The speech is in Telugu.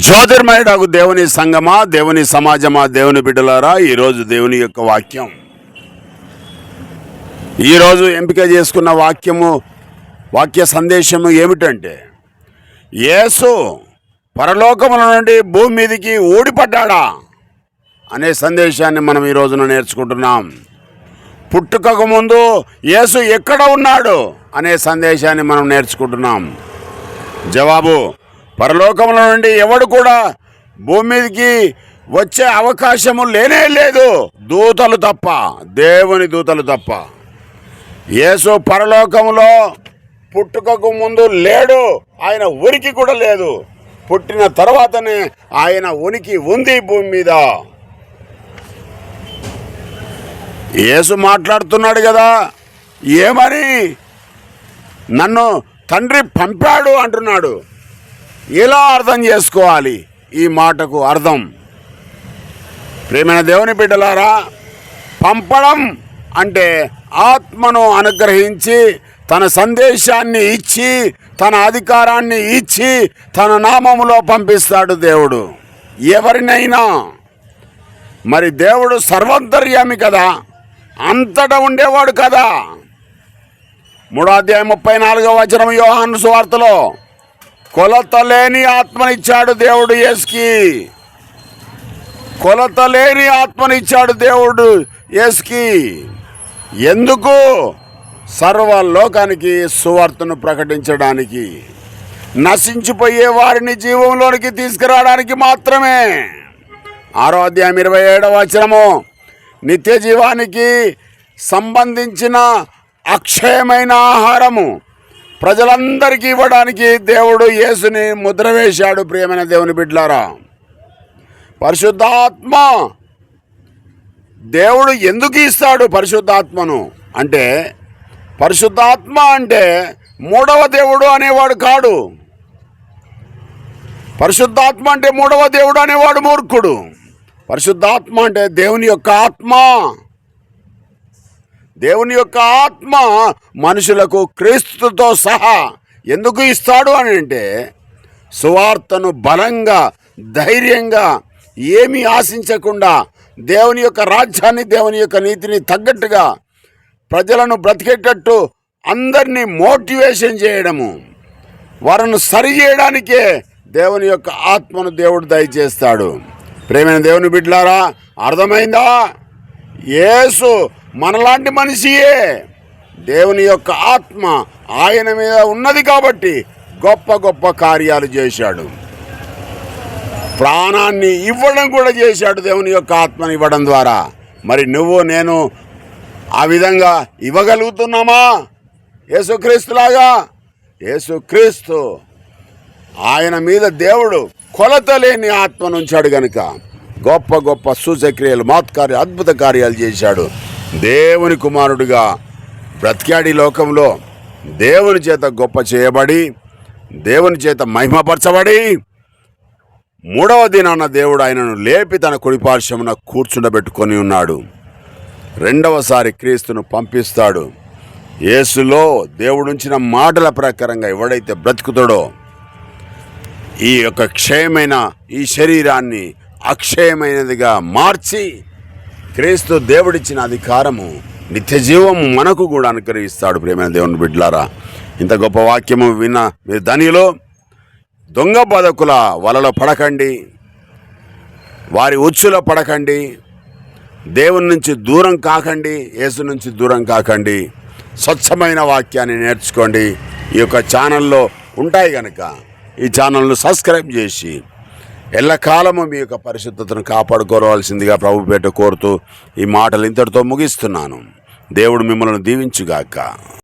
జ్యోతిర్మయుడకు దేవుని సంగమా దేవుని సమాజమా దేవుని బిడ్డలారా ఈరోజు దేవుని యొక్క వాక్యం. ఈరోజు ఎంపిక చేసుకున్న వాక్యము వాక్య సందేశము ఏమిటంటే యేసు పరలోకముల నుండి భూమి మీదకి ఊడిపడ్డాడా అనే సందేశాన్ని మనం ఈ రోజున నేర్చుకుంటున్నాం. పుట్టుకకు ముందు యేసు ఎక్కడ ఉన్నాడు అనే సందేశాన్ని మనం నేర్చుకుంటున్నాం. జవాబు పరలోకముల నుండి ఎవడు కూడా భూమి మీదకి వచ్చే అవకాశము లేనే లేదు. దూతలు తప్ప దేవుని దూతలు తప్ప. యేసు పరలోకములో పుట్టుకకు ముందు లేడు ఆయన ఉనికి కూడా లేదు. పుట్టిన తర్వాతనే ఆయన ఉనికి ఉంది భూమి మీద. యేసు మాట్లాడుతున్నాడు కదా ఏమని? నన్ను తండ్రి పంపాడు అంటున్నాడు. ఎలా అర్థం చేసుకోవాలి ఈ మాటకు అర్థం? ప్రేమైన దేవుని బిడ్డలారా పంపడం అంటే ఆత్మను అనుగ్రహించి తన సందేశాన్ని ఇచ్చి తన అధికారాన్ని ఇచ్చి తన నామములో పంపిస్తాడు దేవుడు. ఎవరినైనా. మరి దేవుడు సర్వంతర్యామి కదా? అంతటా ఉండేవాడు కదా? మూడో అధ్యాయం ముప్పై నాలుగో వచనం యోహాను సువార్తలో కొలత లేని ఆత్మనిచ్చాడు దేవుడు యేసుకి. కొలత లేని ఆత్మనిచ్చాడు దేవుడు యేసుకి. ఎందుకు? సర్వలోకానికి సువార్తను ప్రకటించడానికి. నశించిపోయే వారిని జీవంలోనికి తీసుకురావడానికి మాత్రమే. ఆరో అధ్యాయం ఇరవై ఏడవ వచనము నిత్య జీవానికి సంబంధించిన అక్షయమైన ఆహారము ప్రజలందరికీ ఇవ్వడానికి దేవుడు యేసుని ముద్ర వేశాడు ప్రియమైన దేవుని బిడ్లారా. పరిశుద్ధాత్మ దేవుడు ఎందుకు ఇస్తాడు పరిశుద్ధాత్మను? అంటే పరిశుద్ధాత్మ అంటే మూడవ దేవుడు అనేవాడు కాడు. పరిశుద్ధాత్మ అంటే మూడవ దేవుడు అనేవాడు మూర్ఖుడు. పరిశుద్ధాత్మ అంటే దేవుని యొక్క ఆత్మ. దేవుని యొక్క ఆత్మ మనుషులకు క్రీస్తుతో సహా ఎందుకు ఇస్తాడు అని అంటే సువార్తను బలంగా ధైర్యంగా ఏమీ ఆశించకుండా దేవుని యొక్క రాజ్యాన్ని దేవుని యొక్క నీతిని తగ్గట్టుగా ప్రజలను బ్రతికేటట్టు అందరినీ మోటివేషన్ చేయడము వారిని సరి చేయడానికే దేవుని యొక్క ఆత్మను దేవుడు దయచేస్తాడు. ప్రేమైన దేవుని బిడ్డలారా అర్థమైందా? యేసు మనలాంటి మనిషియే దేవుని యొక్క ఆత్మ ఆయన మీద ఉన్నది కాబట్టి గొప్ప గొప్ప కార్యాలు చేశాడు. ప్రాణాన్ని ఇవ్వడం కూడా చేశాడు దేవుని యొక్క ఆత్మని ఇవ్వడం ద్వారా. మరి నువ్వు నేను ఆ విధంగా ఇవ్వగలుగుతున్నామా? యేసుక్రీస్తులాగా? యేసుక్రీస్తు ఆయన మీద దేవుడు కొలత లేని ఆత్మను గనుక గొప్ప గొప్ప సూచక్రియలు మాత్కార్య అద్భుత కార్యాలు చేశాడు. దేవుని కుమారుడిగా బ్రతికాడి లోకంలో దేవుని చేత గొప్ప చేయబడి దేవుని చేత మహిమపరచబడి మూడవ దినాన దేవుడు ఆయనను లేపి తన కుడిపార్శ్వమున కూర్చుండబెట్టుకొని ఉన్నాడు. రెండవసారి క్రీస్తును పంపిస్తాడు. యేసులో దేవుడుంచిన మాటల ప్రకారంగా ఎవడైతే బ్రతుకుతాడో ఈ యొక్క క్షయమైన ఈ శరీరాన్ని అక్షయమైనదిగా మార్చి క్రీస్తు దేవుడిచ్చిన అధికారము నిత్య జీవం మనకు కూడా అనుగ్రహిస్తాడు ప్రేమైన దేవుని బిడ్డలారా. ఇంత గొప్ప వాక్యము విన్న మీరు దానిలో దొంగ బదకుల వలలో పడకండి వారి ఉచ్చులో పడకండి దేవుని నుంచి దూరం కాకండి యేసు నుంచి దూరం కాకండి. స్వచ్ఛమైన వాక్యాన్ని నేర్చుకోండి. ఈ యొక్క ఛానల్లో ఉంటాయి కనుక ఈ ఛానల్ను సబ్స్క్రైబ్ చేసి ఎల్లకాలము మీ యొక్క పరిశుద్ధతను కాపాడుకోవాల్సిందిగా ప్రభుపేట కోరుతూ ఈ మాటలు ఇంతటితో ముగిస్తున్నాను. దేవుడు మిమ్మల్ని దీవించుగాక.